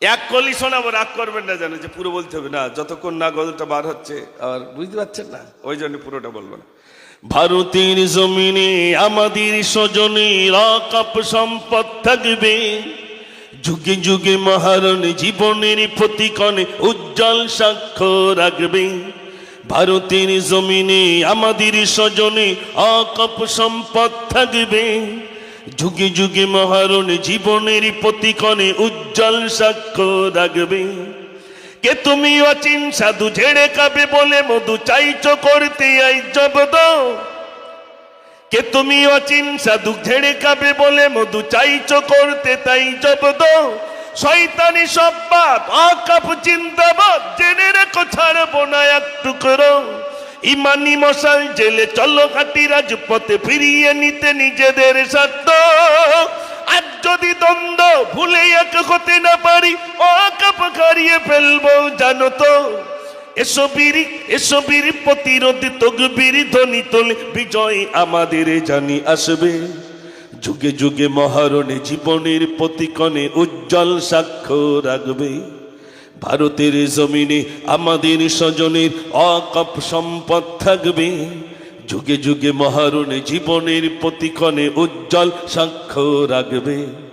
এক কলি শোনাবো, রাগ করবেন না জানো যে পুরো বলতে হবে। না, যতক্ষণ না গজলটা বার হচ্ছে, আর বুঝতে পারছেন না? ওই জন্য পুরোটা বলব না। ভারতের জমিনে আমাদের স্বজনের আকাপ সম্পদ থাকবে। যুগে যুগে মহারণ জীবনের প্রতিকণে উজ্জ্বল সাক্ষ্য রাখবে। ভারতের জমিনে আমাদের স্বজনে আকাপ সম্পদ থাকবে। যুগে যুগে মহারণ জীবনের প্রতিকণে উজ্জ্বল সাক্ষ্য রাখবে। কে তুমি অচিন সাধু ঝেড়ে কাবে বলে মধু চাইছো করতে আই জবদ কে তুমি অচিন সাধু ঝেড়ে কাবে বলে মধু চাইছো করতে তাই জবদ শয়তানি সব বাপ আকাপ চিন্তাবাদ জেনে রেখো, ছাড়বো না এক টুকরো। ইমানি মশাল জেলে চলো ঘাটি রাজপথে ফিরিয়ে নিতে নিজেদের স্বার্থ। আর যদি দ্বন্দ্ব ভুলে এক হতে না পারি, অকাপ হারিয়ে ফেলব, জানো তো। এসো বীরি এসো বীরি, প্রতিরোধ তকবীর, ধ্বনি তোলে, বিজয় আমাদের জানি আসবে। যুগে যুগে মহারণে জীবনের প্রতিকণে উজ্জ্বল সাক্ষ্য রাখবে। ভারতের জমিনে আমাদের স্বজনের অকপ সম্পদ থাকবে। যুগে যুগে মহারণে জীবনের প্রতিক্ষণে উজ্জ্বল সাক্ষ্য রাখবে।